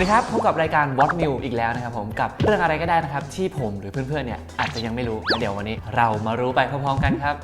วัสดีครับ พบกับรายการ What New อีกแล้วนะครับผมกับเรื่องอะไรก็ได้นะครับ ที่ผมหรือเพื่อนๆเนี่ยอาจจะยังไม่รู้ เดี๋ยววันนี้เรามารู้ไปพร้อมๆกันครับ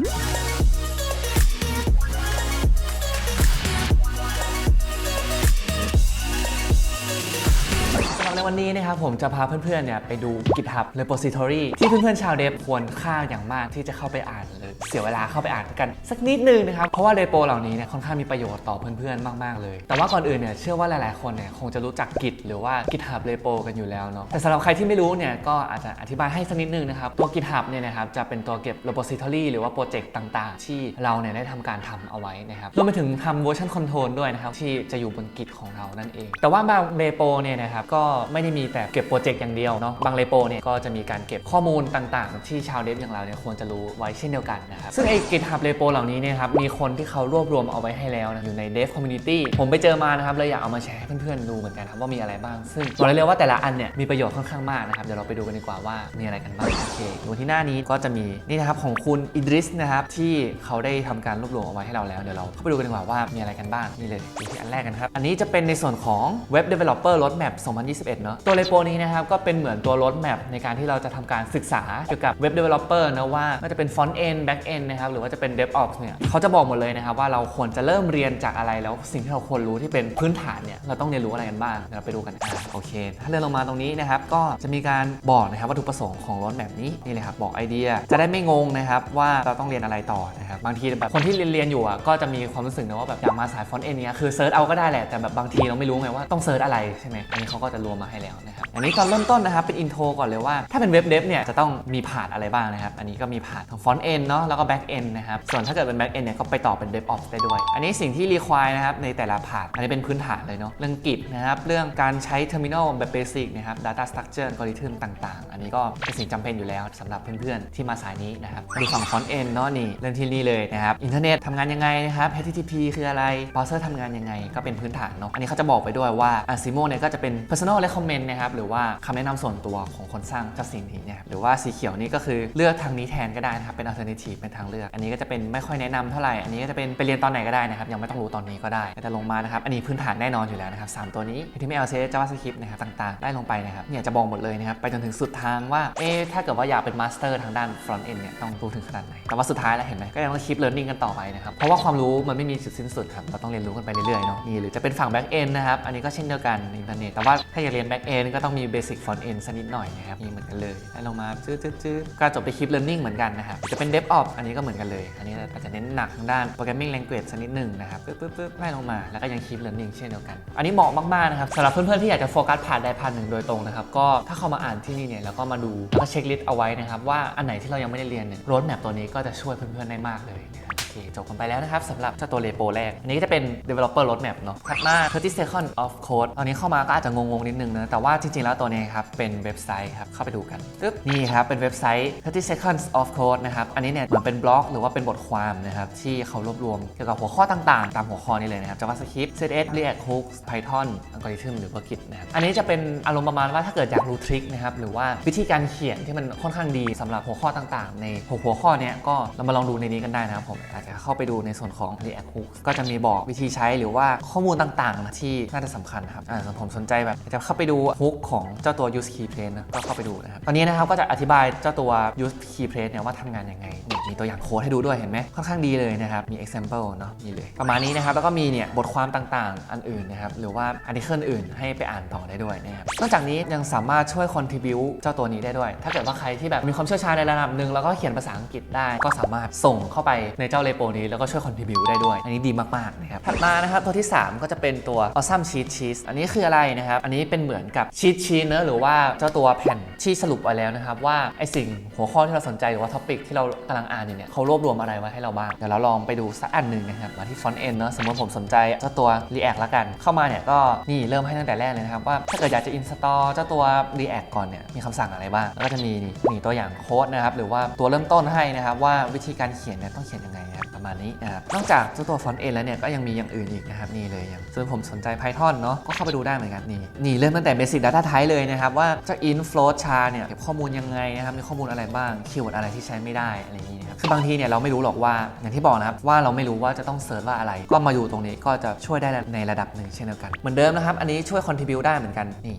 วันนี้นะครับผมจะพาเพื่อนๆเนี่ยไปดู GitHub repository ที่เพื่อนๆชาวเดฟควรค่าอย่างมากที่จะเข้าไปอ่านหรือเสียเวลาเข้าไปอ่านกัน สักนิดนึงนะครับ เพราะว่าเรโปเหล่านี้เนี่ยค่อนข้างมีประโยชน์ต่อเพื่อนๆมากๆเลย แต่ว่าก่อนอื่นเนี่ยเชื่อว่าหลายๆคนเนี่ยคงจะรู้จัก Git หรือว่า GitHub repo กันอยู่แล้วเนาะแต่สำหรับใครที่ไม่รู้เนี่ยก็อาจจะอธิบายให้สักนิดนึงนะครับตัว GitHub เนี่ยนะครับจะเป็นตัวเก็บ repository หรือว่าโปรเจกต์ต่างๆ ที่เราเนี่ยได้ทำการทำเอาไว้นะครับรวมไปถึงทำ version control ด้วยนะครับที่จะอยู่บน Git ของเรานั่นเอง แต่ว่าบางเรโปเนี่ยนะครับก็ไไม่ได้มีแต่เก็บโปรเจกต์อย่างเดียวเนาะบางเรโปเนี่ยก็จะมีการเก็บข้อมูลต่างๆ ที่ชาวเดฟอย่างเราเนี่ยควรจะรู้ไว้เช่นเดียวกันนะครับซึ่งไอ้ GitHub repo เหล่านี้เนี่ยครับมีคนที่เขารวบรวมเอาไว้ให้แล้วนะอยู่ใน Dev Community ผมไปเจอมานะครับเลยอยากเอามาแชร์ให้เพื่อนๆดูเหมือนกันครับว่ามีอะไรบ้างซึ่งบอกเลยว่าแต่ละอันเนี่ยมีประโยชน์ค่อนข้างมากนะครับเดี๋ยวเราไปดูกันดีกว่าว่ามีอะไรกันบ้างโอเคดูที่หน้านี้ก็จะมีนี่นะครับของคุณอิดริสนะครับที่เขาได้ทำการรวบรวมเอาไว้ให้เราแล้วเดี๋ยวเราเข้าไปดูกันดีกว่าว่ามีอะไรกันบ้างนี่เลยดูที่อันแรกกันครับอันนี้จะเป็นในส่วนของ Web Developer Roadmap 2021เนอะตัวเรโปนี้นะครับก็เป็นเหมือนตัว roadmap ในการที่เราจะทำการศึกษาเกี่ยวกับ Web Developer นะว่าไม่จะเป็น Front End Back End นะครับหรือว่าจะเป็น DevOps เนี่ยเขาจะบอกหมดเลยนะครับว่าเราควรจะเริ่มเรียนจากอะไรแล้วสิ่งที่เราควรรู้ที่เป็นพื้นฐานเนี่ยเราต้องเรียนรู้อะไรกันบ้างเดี๋ยวเราไปดูกันอะโอเค ถ้าเดินลงมาตรงนี้นะครับก็จะมีการบอกนะครับวัตถุประสงค์ของ roadmap นี้นี่เลยครับบอกไอเดีย จะได้ไม่งงนะครับว่าเราต้องเรียนอะไรต่อนะครับบางทีแบบคนที่เรียนเรียนอยู่อะก็จะมีความรู้สึกนะว่าแบบอยากมาสาย Front End เนี้ยคือเซิร์ชเอาก็ได้แหละแต่แบบบางทีเราไม่รู้ไงว่าต้องเซิร์ชอะไรใช่ไหมอันนี้เขาก็จะรวมมาใให้แล้วนะครับอันนี้ตอนเริ่มต้นนะครับเป็นอินโทรก่อนเลยว่า ถ้าเป็นเว็บเดฟเนี่ยจะต้องมีผ่านอะไรบ้างนะครับ อันนี้ก็มีผ่านของ Front End เนาะแล้วก็ Back End นะครับ ส่วนถ้าเกิดเป็น Back End เนี่ยก็ไปต่อเป็น DevOps ได้ด้วย อันนี้สิ่งที่ require นะครับในแต่ละผ่านอันนี้เป็นพื้นฐานเลยเนาะเรื่อง Git นะครับเรื่องการใช้ Terminal แบบ Basic นะครับ Data Structure Algorithm ต่างๆ อันนี้ก็เป็นสิ่งจำเป็นอยู่แล้วสำหรับเพื่อนๆที่มาสายนี้นะครับดูฝั่ง Front End เนาะนี่เรื่องที่นี่เลยนะครับอินเทอร์เน็ตทำงานยังไงนะครับ HTTP คืออะไร browser ทำงานยังไงก็เป็นพื้นฐานเนาะอันนี้เขาจะบอกไปด้วยว่า Asimo เนี่ยก็จะเป็น personal recommend นะครับหรือว่าคำแนะนำส่วนตัวของคนสร้างเจ้าสิ่งนี้นะครับหรือว่าสีเขียวนี่ก็คือเลือกทางนี้แทนก็ได้นะครับเป็น alternative เป็นทางเลือก อันนี้ก็จะเป็นไม่ค่อยแนะนำเท่าไหร่อันนี้ก็จะเป็นไปเรียนตอนไหนก็ได้นะครับยังไม่ต้องรู้ตอนนี้ก็ได้แต่ลงมานะครับอันนี้พื้นฐานแน่นอนอยู่แล้วนะครับสตัวนี้ HTML CSS JavaScript นะครับต่างๆ ได้ลงไปนะครับเนี่ยจะบอกหมดเลยนะครับไปจนถึงสุดทางว่าเอ๊ะถ้าเกิดว่าอยากเป็น master ทางด้าน front end เนี่ยต้องรู้ถึงขนาดไหนแต่ว่าสุดท้ายแล้วเห็นไหมก็ยังต้อง keep learning กันต่อไปนะครับเพราะว่าความรู้มันไม่มีจุดสิ้นสุดครับเราต้องเรียนรู้กันไปเรื่อยๆเนาะนี่หรือจะเป็นฝั่ง back end นะครับอันนี้ก็เช่นเดียวกันในอินเทอร์เน็ตแต่ว่าถ้าอยากเรียน back end ก็ต้องมี basic front end สักนิดหน่อยนะครับนี่เหมือนกันเลยได้ลงมาจืดๆๆก็จบไป keep learning เหมือนกันนะครับจะเป็น DevOps อันนี้ก็เหมือนกันเลย อันนี้อาจจะเน้นหนักทางด้าน programming language สักนิดหนึ่งนะครับปึ๊บปึ๊บปึ๊บไล่ลงมาแล้วก็ยัง keep learning เช่นเดียวกัน อันนี้เหมาะมากๆนะครับสำหรับเพื่อนๆที่อยากจะโฟกัสผ่านใดผ่านหนึ่งโดยตรงนะครับก็ถ้าเข้ามาอ่านที่นี่เนี่ยแล้วก็มาดูแล้วก็เช็คลิสต์เอาไว้นะครับว่าอันไหนที่เรายังไม่ได้เรียนเนี่ย roadmap ตัวนี้ก็จะช่วยเพื่อนๆได้มากเลยนะครับ จบกันไปแล้วนะครับสำหรับเจ้าตัว repo แรก อันนี้ก็จะเป็น developer roadmap เนาะถัดมา 30 second of code ตอนนี้เข้ามาก็อาจจะงงๆนิดนึงนะ แต่ว่าจริงๆ แล้วตัวนี้ครับ เป็นเว็บไซต์ครับ เข้าไปดูกันปึ๊บนี่ครับ เป็นเว็บไซต์ 30 seconds of code นะครับ อันนี้เนี่ยเหมือนเป็นบล็อกหรือว่าเป็นบทความนะครับที่เขารวบรวมเกี่ยวกับหัวข้อต่างๆ ตามหัวข้อนี้เลยนะครับ JavaScript CSS React Hooks Python Algorithm หรือว่า Git นะครับอันนี้จะเป็นอารมณ์ประมาณว่าถ้าเกิดอยากรู้ทริคนะครับหรือว่าวิธีการเขียนที่มันค่อนข้างดีสำหรับหัวข้อต่างๆ ในหัวหัวข้อเนี้ยก็เรามาลองดูในนี้กันได้นะครับผมอาจจะเข้าไปดูในส่วนของ React Hooks ก็จะมีบอกวิธีใช้หรือว่าข้อมูลต่างๆนะที่น่าจะสำคัญครับอ่าส่วนผมสนใจแบบจะเข้าไปดูฮุกของเจ้าตัว use key place นะก็เข้าไปดูนะครับตอนนี้นะครับก็จะอธิบายเจ้าตัว use key place เนี่ยว่าทำงานยังไงนี่มีตัวอย่างโค้ดให้ดูด้วยเห็นไหมค่อนข้างดีเลยนะครับมี example เนาะนี่เลย ประมาณนี้นะครับแล้วก็มีเนี่ยบทความต่างๆ อันอื่นนะครับหรือว่า article อื่นให้ไปอ่านต่อได้ด้วยนะครับนอกจากนี้ยังสามารถช่วย contribute เจ้าตัวนี้ได้ด้วย ถ้าเกิดว่าใครที่แบบมีความเชี่ยวชาญในระดับหนึ่งแล้วก็เขียนภาษาอังกฤษได้ก็สามารถส่งเข้าไปในเจ้า repo นี้แล้วก็ช่วย contribute ได้ด้วย อันนี้ดีมากๆนะครับถัดมานะครับตัวที่ 3 ก็จะเป็นตัว awesome sheet sheet อันนี้คืออะไรนะครับ อันนี้เป็นเหมือนกับ sheet sheet เนอะหรือว่าเจ้าตัวแผ่นที่สรุปไว้แล้วนะครับว่าไอสิ่งหัวข้อที่เราสนใจหรือว่า topic ที่เรากำลังอ่านอยู่เนี่ยเขารวบรวมอะไรไว้ให้เราบ้างเดี๋ยวเราลองไปดูสักอันหนึ่งนะครับมาที่ front end เนอะสมมติผมสนใจเจ้าตัว react ละกัน เข้ามาเนี่ยก็นี่เริ่มให้ตั้งแต่แรกเลยนะครับว่าถ้าเกิดอยากจะ install เจ้าตัว react ก่อนเนี่ยมีคำสั่งอะไรบ้างแล้วก็จะมีนี่มีตัวอย่างโค้ดนะครับหรือว่าตัวเริ่มต้นให้นะครับว่าวิธีการเขียนเนี่ยต้องเขียนยังไงนะครับประมาณนี้นะครับนอกจากเจ้าตัวฟอนต์เอ็นแล้วเนี่ยก็ยังมีอย่างอื่นอีกนะครับนี่เลยอย่างส่วนผมสนใจ Python เนาะก็เข้าไปดูได้เหมือนกันนี่นี่เริ่มตั้งแต่ Basic Data Type เลยนะครับว่าจะ in float char เนี่ยเก็บข้อมูลยังไงนะครับมีข้อมูลอะไรบ้างคีย์เวิร์ดอะไรที่ใช้ไม่ได้อะไรอย่างนี้นะครับคือบางทีเนี่ยเราไม่รู้หรอกว่าอย่างที่บอกนะครับว่าเราไม่รู้ว่าจะต้องเสิร์ชว่าอะไร ก็มาอยู่ตรงนี้ก็จะช่วยได้ในระดับหนึ่งเช่นเดียวกันเหมือนเดิมนะครับอันนี้ช่วย contribu ได้เหมือนกันนี่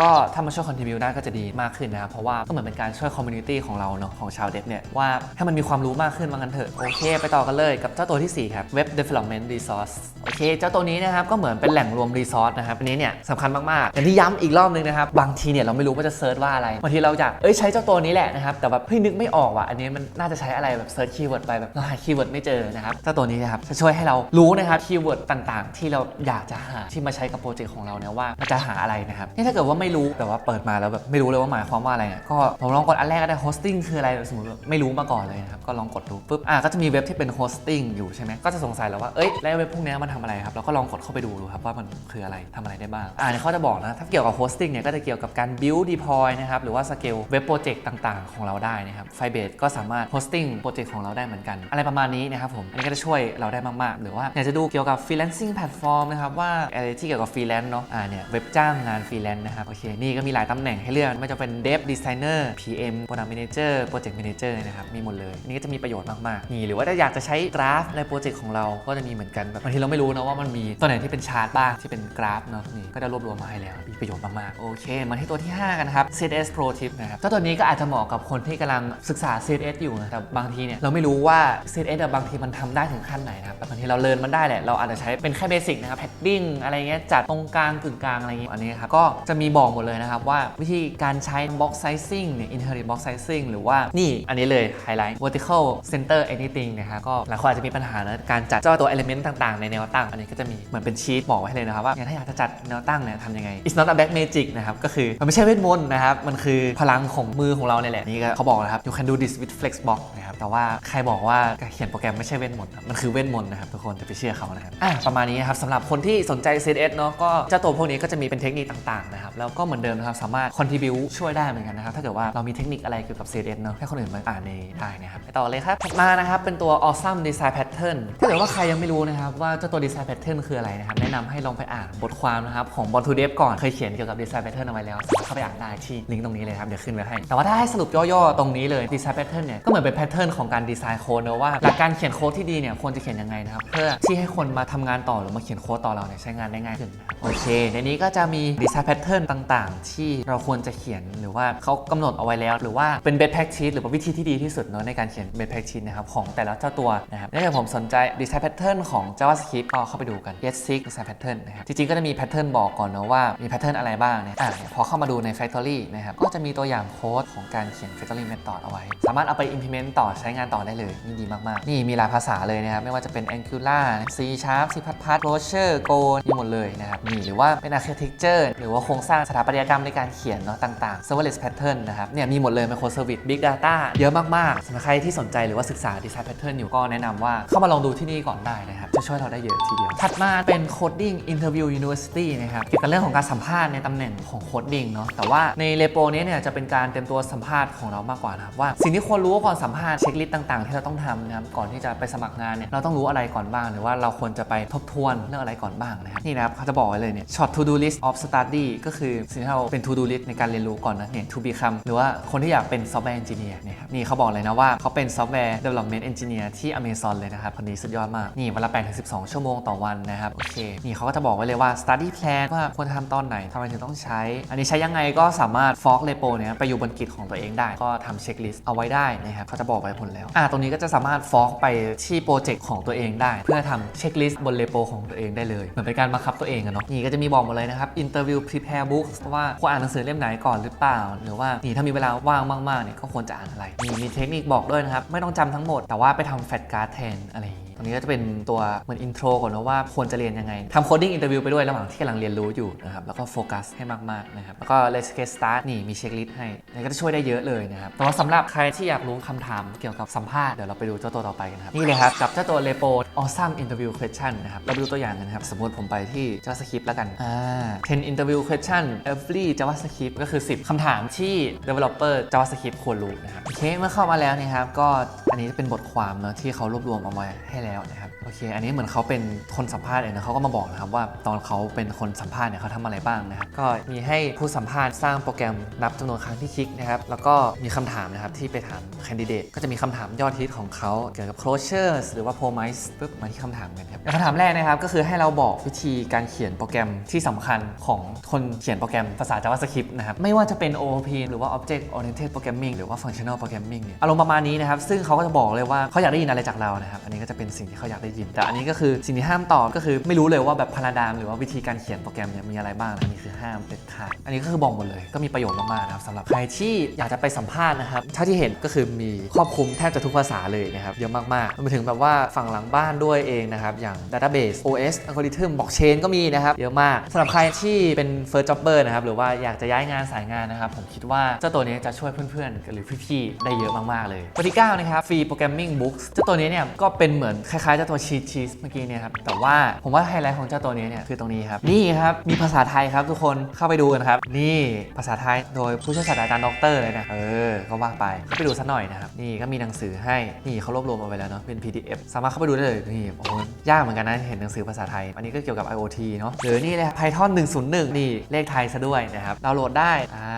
ก็ถ้ามาช่วย contribute ได้ก็จะดีมากขึ้นนะครับ เพราะว่าก็เหมือนเป็นการช่วย community ของเราเนาะของชาวเดฟเนี่ยว่าให้มันมีความรู้มากขึ้นว่างั้นเถอะ โอเค ไปต่อกันเลยกับเจ้าตัวทีสี่ 4 ครับ Web Development Resource โอเค เจ้าตัวนี้นะครับก็เหมือนเป็นแหล่งรวม resource นะครับอันนี้เนี่ยสำคัญมากๆอย่างที่ย้ำอีกรอบนึงนะครับบางทีเนี่ยเราไม่รู้ว่าจะเซิร์ชว่าอะไรบางทีเราอยากเอ้ยใช้เจ้าตัวนี้แหละนะครับแต่แบบเฮ้ยนึกไม่ออกว่ะอันนี้มันน่าจะใช้อะไรแบบเซิร์ชคีย์เวิร์ดไปแบบเราหาคีย์เวิร์ดไม่เจอนะครับเจ้าตัวนี้นะครับจะช่วยให้เรารู้นะครับคีย์เวิร์ดต่าง ๆ ที่เราอยากจะหาที่มาใช้กับโปรเจกต์ของเราเนี่ยว่ามันจะหาอะไรนะครับนี่ถ้าเกิดว่าไม่รู้แต่ว่าเปิดมาแล้วแบบไม่รู้เลยว่าหมายความว่าอะไรเนี่ยก็ผมลองกดอันแรกก็ได้ hosting คืออะไรสมมติไม่รู้มาก่อนเลยนะครับก็ลองกดดูปุ๊บอะก็จะมีเว็บที่เป็น hosting อยู่ใช่ไหมก็จะสงสัยแล้วว่าเอ้ยแล้วเว็บพวกนี้มันทำอะไรครับเราก็ลองกดเข้าไปดูดูครับว่ามันคืออะไรทำอะไรได้บ้างอ่าเนี่ยเขาจะบอกนะถ้าเกี่ยวกับ hosting เนี่ยก็จะเกี่ยวกับการ build deploy นะครับหรือว่า scale เว็บโปรเจกต์ต่าง ๆ ของเราได้นะครับ Firebase ก็สามารถ hosting โปรเจกต์ของเราได้เหมือนกัน อะไรประมาณนี้นะครับผมอันนี้ก็จะช่วยเราได้มากๆ หรือว่าอยากจะดูเกี่ยวกับ freelancing platform นะครับว่าอะไรที่เกี่ยวกับ freelance เนาะอ่าเนี่ยเว็บจ้างงาน freelance นะครับอเค นี่ก็มีหลายตำแหน่งให้เลือกไม่ว่าจะเป็น dev designer PM product manager project manager นะครับ มีหมดเลย นี่ก็จะมีประโยชน์มาก ๆ นี่ หรือว่าถ้าอยากจะใช้กราฟในโปรเจกต์ของเราก็จะมีเหมือนกันแบบบางทีเราไม่รู้นะว่ามันมีตัวไหนที่เป็นชาร์ตบ้างที่เป็นกราฟเนาะนี่ก็จะรวบรวมมาให้แล้วมีประโยชน์มาก ๆ โอเค มาที่ตัวที่ 5 กันครับ CSS Pro Tip นะครับเจ้าตัวนี้ก็อาจจะเหมาะกับคนที่กำลังศึกษา CSS อยู่นะแต่บางทีเนี่ยเราไม่รู้ว่า CSS อะบางทีมันทำได้ถึงขั้นไหนนะครับบางทีเราเรียนมันได้แหละเราอาจจะใช้เป็นแค่เบสิกนะครับ padding อะไรเงี้ยจัดตรงกลางกึ่งกลางอะไรเงี้ยอันนี้ครับก็จะมีบอกหมดเลยนะครับว่าวิธีการใช้ box sizing เนี่ย inherit box sizing หรือว่านี่อันนี้เลยไฮไลท์ vertical center anything นะครับก็หลายคนอาจจะมีปัญหานะการจัดเจ้าตัว element ต่างๆ ในแนวตั้ง อันนี้ก็จะมีเหมือนเป็นชีตบอกไว้ให้เลยนะครับว่าถ้าอยากจะจัดแนวตั้งเนี่ยทำยังไง it's not a black magic นะครับก็คือมันไม่ใช่เวทมนต์นะครับมันคือพลังของมือของเราเนี่ยแหละนี่ก็เขาบอกนะครับ you can do this with flexbox นะครับแต่ว่าใครบอกว่าการเขียนโปรแกรมไม่ใช่เวทมนต์มันคือเวทมนต์นะครับทุกคนจะไปเชื่อเขานะครับอะประมาณนี้นะครับสำหรับคนที่สนใจ CSS เนาะก็เจ้าตัวพวกนี้ก็จะมีเป็นเทคนิคต่างๆนะครับแล้วก็เหมือนเดิมนะครับ สามารถ contribute ช่วยได้เหมือนกันนะครับ ถ้าเกิดว่าเรามีเทคนิคอะไรเกี่ยวกับ CSS เนาะให้คนอื่นมาอ่านในได้นะครับไปต่อเลยครับถัดมานะครับ เป็นตัว awesome design pattern ถ้าเกิดว่าใครยังไม่รู้นะครับว่าเจ้าตัว design pattern คืออะไรนะครับ แนะนำให้ลองไปอ่านบทความนะครับของ b o n to Dev ก่อนเคยเขียนเกี่ยวกับ design pattern เอาไว้แล้วเข้าไปอ่านได้ที่ลิงก์ตรงนี้เลยครับเดี๋ยวขึ้นไว้ให้ แต่ว่าถ้าให้สรุปย่อๆตรงนี้เลย design pattern เนี่ยก็เหมือนเป็น pattern ของการดีไซน์โค้ดนะว่าหลักการเขียนโค้ดที่ดีเนี่ยควรจะเขียนยังไงนะครับเพื่อที่ให้คนมาทำงานต่อหรือมาเขียนโค้ดต่อเราเนี่ยใช้งานได้ง่ายขึ้นโอเคในนี้ก็จะมี design pattern ต่างๆ ที่เราควรจะเขียนหรือว่าเขากำหนดเอาไว้แล้ว หรือว่าเป็น best practice หรือว่าวิธีที่ดีที่สุดเนาะในการเขียน best practice นะครับของแต่ละเจ้าตัวนะครับถ้าเกิดผมสนใจ design pattern ของ JavaScript ก็เข้าไปดูกัน get six design pattern นะครับจริงๆก็จะมี pattern บอกก่อนเนาะว่ามี pattern อะไรบ้างเนี่ยอะพอเข้ามาดูใน factory นะครับก็จะมีตัวอย่างโค้ดของการเขียน factory method เอาไว้ สามารถเอาไป implement ต่อใช้งานต่อได้เลยนี่ดีมากๆ นี่มีหลายภาษาเลยนะครับไม่ว่าจะเป็น Angular C Sharp C++ Clojure Go นี่หมดเลยนะครับนี่หรือว่าเป็น architecture หรือว่าโครงสร้างถาปัตยกรรมในการเขียนเนาะต่างๆ serverless pattern นะครับเนี่ยมีหมดเลย microservice big data เยอะมากๆสำหรับใครที่สนใจหรือว่าศึกษา design pattern อยู่ก็แนะนำว่าเข้ามาลองดูที่นี่ก่อนได้นะครับ จะช่วยเราได้เยอะทีเดียว ถัดมาเป็น coding interview university นะครับเกี่ยวกับเรื่องของการสัมภาษณ์ในตำแหน่งของ coding เนาะแต่ว่าในเลโปนี้เนี่ยจะเป็นการเตรียมตัวสัมภาษณ์ของเรามากกว่านะครับว่าสิ่งที่ควรรู้ก่อนสัมภาษณ์เช็คลิสต์ต่างๆ ที่เราต้องทำนะครับก่อนที่จะไปสมัครงานเนี่ยเราต้องรู้อะไรก่อนบ้าง หรือว่าเราควรจะไปทบทวนเรื่องอะไรก่อนบ้างนะครับนี่นะครับเขาจะบอกไว้เลยเนี่ย short to do list of study ก็คือสิ่งที่เราเป็น to do list ในการเรียนรู้ก่อนนะเนี่ย to become หรือว่าคนที่อยากเป็น software engineer เนี่ยครับนี่เขาบอกเลยนะว่าเขาเป็น software development engineer ที่ Amazon เลยนะครับคนนี้สุดยอดมากนี่วันละ8 8-12 ชั่วโมงต่อวันนะครับโอเคนี่เขาก็จะบอกไว้เลยว่า study plan ว่าควรทำตอนไหนทำไมถึงต้องใช้ อันนี้ใช้ยังไงก็สามารถ fork repo เนี่ยไปอยู่บนกิจของตัวเองได้ ก็ทำเช็คลิสต์เอาไว้ได้นะครับเขาจะบอกไว้ผลแล้วอ่าตรงนี้ก็จะสามารถ f o r ไปที่โปรเจกต์ของตัวเองได้ เพื่อทำเช็คลิสต์บน repo ของตัวเองได้เลยเหมือนเป็นการบังคับตัวเองอะเนาะนี่ก็จะมีบอกหมดเลยนะครับ interview prepare books ว่าควรอ่านหนังสือเล่มไหนก่อนหรือเปล่า หรือว่านี่ถ้ามีเวลาว่างมากๆเนี่ยก็ควรจะอ่านอะไรนี่มีเทคนิคบอกด้วยนะครับไม่ต้องจำทั้งหมดแต่ว่าไปทำแฟลชการ์ดแทนอะไรอย่างงี้ันนี้ก็จะเป็นตัวเหมือนอินโทรก่อนนะว่าควรจะเรียนยังไงทำโคดดิ้งอินเตอร์วิวไปด้วยระหว่างที่กำลังเรียนรู้อยู่นะครับแล้วก็โฟกัสให้มากๆนะครับแล้วก็ let's get start นี่มีเช็คลิสต์ให้นนี้ก็จะช่วยได้เยอะเลยนะครับแต่ว่าสำหรับใครที่อยากรู้คำถามเกี่ยวกับสัมภาษณ์เดี๋ยวเราไปดูเจ้าตัวต่อไปกันครับนี่เลยครับกับเจ้าตัว Repo Awesome Interview Question นะครับเราไปดูตัวอย่างกันนะครับสมมติผมไปที่ JavaScript แล้วกันอ่า10 Interview Question every JavaScript ก็คือ 10คำถามที่ Developer JavaScript ควรรู้นะครับโอเคเมื่อเข้ามาแล้วนะครับก็อันนี้จะเป็นบทความเนอะที่เขารวบรวมเอามาให้แล้วนะครับโอเค อันนี้เหมือนเขาเป็นคนสัมภาษณ์เองนะเขาก็มาบอกนะครับว่าตอนเขาเป็นคนสัมภาษณ์เนี่ยเขาทำอะไรบ้างนะครับก็มีให้ผู้สัมภาษณ์สร้างโปรแกรมนับจำนวนครั้งที่คลิกนะครับแล้วก็มีคำถามนะครับที่ไปถามแคนดิเดตก็จะมีคำถามยอดฮิตของเขาเกี่ยวกับ closures หรือว่า promise ปุ๊บมาที่คำถามกันครับคำถามแรกนะครับก็คือให้เราบอกวิธีการเขียนโปรแกรมที่สำคัญของคนเขียนโปรแกรมภาษา JavaScript นะครับไม่ว่าจะเป็น OOP หรือว่า Object Oriented Programming หรือว่า Functional Programming เนี่ยอารมณ์ประมาณนี้นะครับซึ่งเขาก็จะบอกเลยว่าเขาอยากได้ยินอะไรจากเรานะครับอันนี้ก็จะเป็นสิ่งที่เขาอยากได้ยิน แต่อันนี้ก็คือสิ่งที่ห้ามตอบก็คือไม่รู้เลยว่าแบบพาราดามหรือว่าวิธีการเขียนโปรแกรมเนี่ยมีอะไรบ้างนะอันนี้คือห้ามเด็ดขาดอันนี้ก็คือบอกหมดเลยก็มีประโยชน์มากๆนะครับสำหรับใครที่อยากจะไปสัมภาษณ์นะครับเท่าที่เห็นก็คือมีครอบคลุมแทบจะทุกภาษาเลยนะครับเยอะมากๆรวมไปถึงแบบว่าฝั่งหลังบ้านด้วยเองนะครับอย่าง database OS algorithm blockchain ก็มีนะครับเยอะมากสำหรับใครที่เป็น first jobber นะครับหรือว่าอยากจะย้ายงานสายงานนะครับผมคิดว่าเจ้าตัวนี้จะช่วยเพื่อนๆ หรือพี่ๆได้เยอะมากๆเลยตัวที่9นะครับ free programming books เจ้าตัวนี้เนี่ยก็เป็นเหมือนคล้ายๆเจ้าตัว cheat sheet เมื่อกี้เนี่ยครับ แต่ว่าผมว่าไฮไลท์ของเจ้าตัวนี้เนี่ยคือตรงนี้ครับ นี่ครับ มีภาษาไทยครับทุกคนเข้าไปดูกันครับ นี่ภาษาไทยโดยผู้ช่วยศาสตราจารย์ด็อกเตอร์เลยนะเออก็ว่าไปเข้าไปดูสักหน่อยนะครับนี่ก็มีหนังสือให้นี่เขารวบรวมเอาไว้แล้วเนาะเป็น PDF สามารถเข้าไปดูได้เลยนี่โอ้ยากเหมือนกันนะเห็นหนังสือภาษาไทย อันนี้ก็เกี่ยวกับ IoT เนาะหรือนี่เลย Python 101 นี่เลขไทยซะด้วยนะครับดาวน์โหลดได้อ่า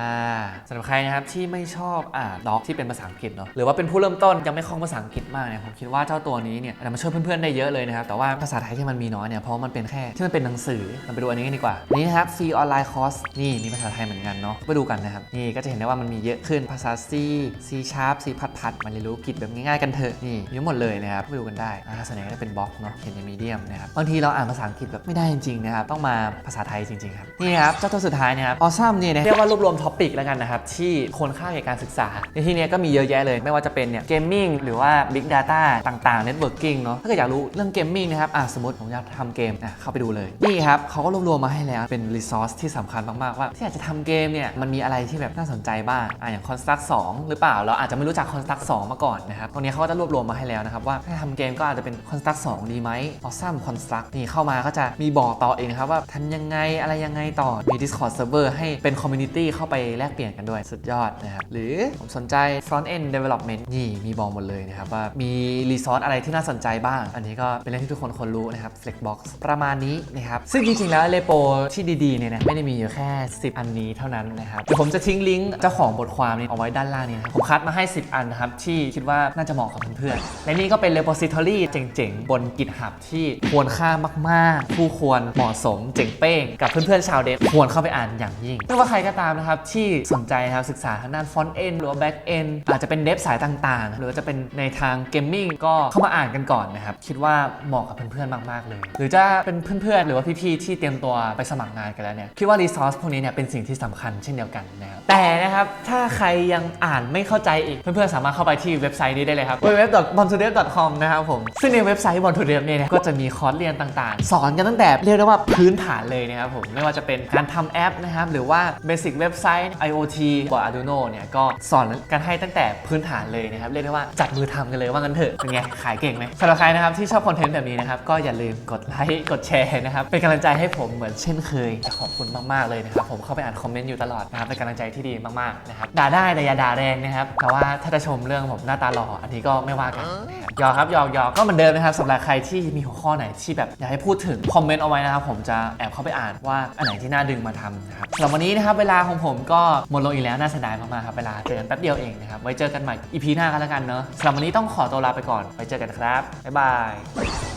สำหรับใครนะครับที่ไม่ชอบอ่านด็อกที่เป็นภาษาอังกฤษเนาะหรือว่าเป็นผู้เริ่มต้นยังไม่คล่องภาษาอังกฤษมากเนี่ยผมคิดว่าเจ้าตัวนี้เนี่ยจะมาช่วยเพื่อนๆได้เยอะเลยนะครับแต่ว่าภาษาไทยที่มันมีน้อยเนี่ยเพราะมันเป็นแค่ที่มันเป็นหนังสือเราไปดูอันนี้กันดีกว่านี่นะครับฟรีออนไลน์คอร์สนี่มีภาษาไทยเหมือนกันเนาะไปดูกันนะครับนี่ก็จะเห็นได้ว่ามันมีเยอะขึ้นภาษา C C Sharp C พัดพัดมาเรียนรู้กฤษแบบง่ายๆกันเถอะนี่มีหมดเลยนะครับไปดูกันได้อ่าส่วนใหญ่ก็จะเป็นบล็อกเนาะเขียนในมีเดียมนะครับบางทีเราอ่านภาษาอังกฤษแบบไม่ได้จริงๆนะครับต้องมาภาษาไทยจริงๆครับนี่ครับเจ้าตัวสุดท้ายนะครับออซัมเนี่ยนะเรียกว่ารวบรวมท็อปิกแล้วกันนะครับที่ควรค่าแก่การศึกษา ในที่นี้ก็มีเยอะแยะเลย ไม่ว่าจะเป็นเนี่ยเกมมิ่งหรือว่า Big Data ต่างๆ Networking เนาะถ้าเกิดอยากรู้เรื่องเกมมิ่งนะครับอะสมมติผมอยากทำเกมอะเข้าไปดูเลยนี่ครับเขาก็รวบรวมมาให้แล้วเป็นรีซอสที่สำคัญมาก ๆ ว่า ที่อยากจะทำเกมเนี่ยมันมีอะไรที่แบบน่าสนใจบ้างอะอย่าง Construct 2 หรือเปล่า เราอาจจะไม่รู้จัก Construct 2 มาก่อนนะครับตรงนี้เขาก็จะรวบรวมมาให้แล้วนะครับว่าถ้าทำเกมก็อาจจะเป็น Construct 2 ดีไหม Awesome Construct นี่เข้ามาก็จะมีบอกต่อเองนะครับว่าทำยังไงอะไรยังไงต่อมี Discord server ให้เป็น community เข้าไปแลกเปลี่ยนกันด้วยสุดยอดนะครับ หรือผมสนใจ front end development นี่มีบอกหมดเลยนะครับ ว่ามีรีซอสอะไรที่น่าสนใจบ้าง อันนี้ก็เป็นเรื่องที่ทุกคนควรรู้นะครับ Flexbox ประมาณนี้นะครับ ซึ่งจริงๆ แล้วเลโปที่ดีๆเนี่ยนะไม่ได้มีอยู่แค่ 10 อันนี้เท่านั้นนะครับเดี๋ยวผมจะทิ้งลิงก์เจ้าของบทความนี้เอาไว้ด้านล่างนี้นะครับผมคัดมาให้ 10 อันนะครับที่คิดว่าน่าจะเหมาะกับเพื่อนๆและนี่ก็เป็น repository เจ๋งๆ บน GitHub ที่ควรค่ามากๆ ผู้ควรเหมาะสมเจ๋งเป้งกับเพื่อนๆชาวเดฟควรเข้าไปอ่านอย่างยิ่งไม่ว่าใครก็ตามนะครับที่สนใจนะครับศึกษาทางด้าน front end หรือว่า back end อาจจะเป็นเดฟสายต่างๆ หรือว่าจะเป็นในทางเกมมิ่งก็เข้ามาอ่านกันก่อนนะครับ คิดว่าเหมาะกับเพื่อนๆมากๆเลย หรือจะเป็นเพื่อนๆ หรือว่าพี่ๆ ที่เตรียมตัวไปสมัครงานกันแล้วเนี่ยคิดว่ารีซอสพวกนี้เนี่ยเป็นสิ่งที่สำคัญเช่นเดียวกันนะครับแต่นะครับถ้าใครยังอ่านไม่เข้าใจอีกเพื่อนๆสามารถเข้าไปที่เว็บไซต์นี้ได้เลยครับ www.bontodev.com นะครับผมซึ่งในเว็บไซต์ bontodev เนี่ยนะก็จะมีคอร์สเรียนต่างๆ สอนกันตั้งแต่เรียกได้ว่าพื้นฐานเลยนะครับผมไม่ว่าจะเป็นการทำแอปนะครับหรือว่าเบสิกเว็บไซต์ IoT กว่า Arduino เนี่ยก็สอนกันให้ตั้งแต่พื้นฐานเลยนะครับ เรียกได้ว่าจัดมือทำกันเลยว่างั้นเถอะ เป็นไง ขายเก่งไหมสำหรับใครนะครับที่ชอบคอนเทนต์แบบนี้นะครับ ก็อย่าลืมกดไลค์ กดแชร์นะครับ เป็นกำลังใจให้ผมเหมือนเช่นเคยขอบคุณมากๆเลยนะครับ ผมเข้าไปอ่านคอมเมนต์อยู่ตลอดนะครับเป็นกำลังใจที่ดีมากๆนะครับด่าได้แต่อย่าด่าแรงนะครับแต่ว่าถ้าจะชมเรื่องผมหน้าตาหล่ออันนี้ก็ไม่ว่ากันหยอกครับหยอกหยอกก็เหมือนเดิมนะครับสำหรับใครที่มีหัวข้อไหนที่แบบอยากให้พูดถึงคอมเมนต์เอาไว้นะครับผมจะแอบเข้าไปอ่านว่าอันไหนที่น่าดึงมาทำนะครับสำหรับวันนี้นะครับเวลาของผมก็หมดลงอีกแล้วน่าเสียดายมากๆครับเวลาเจอกันแป๊บเดียวเองนะครับ ไว้เจอกันใหม่ EP หน้ากันแล้วกันเนาะสำหรับวันนี้ต้องขอตัวลาไปก่อน ไว้เจอกันครับ บ๊ายบาย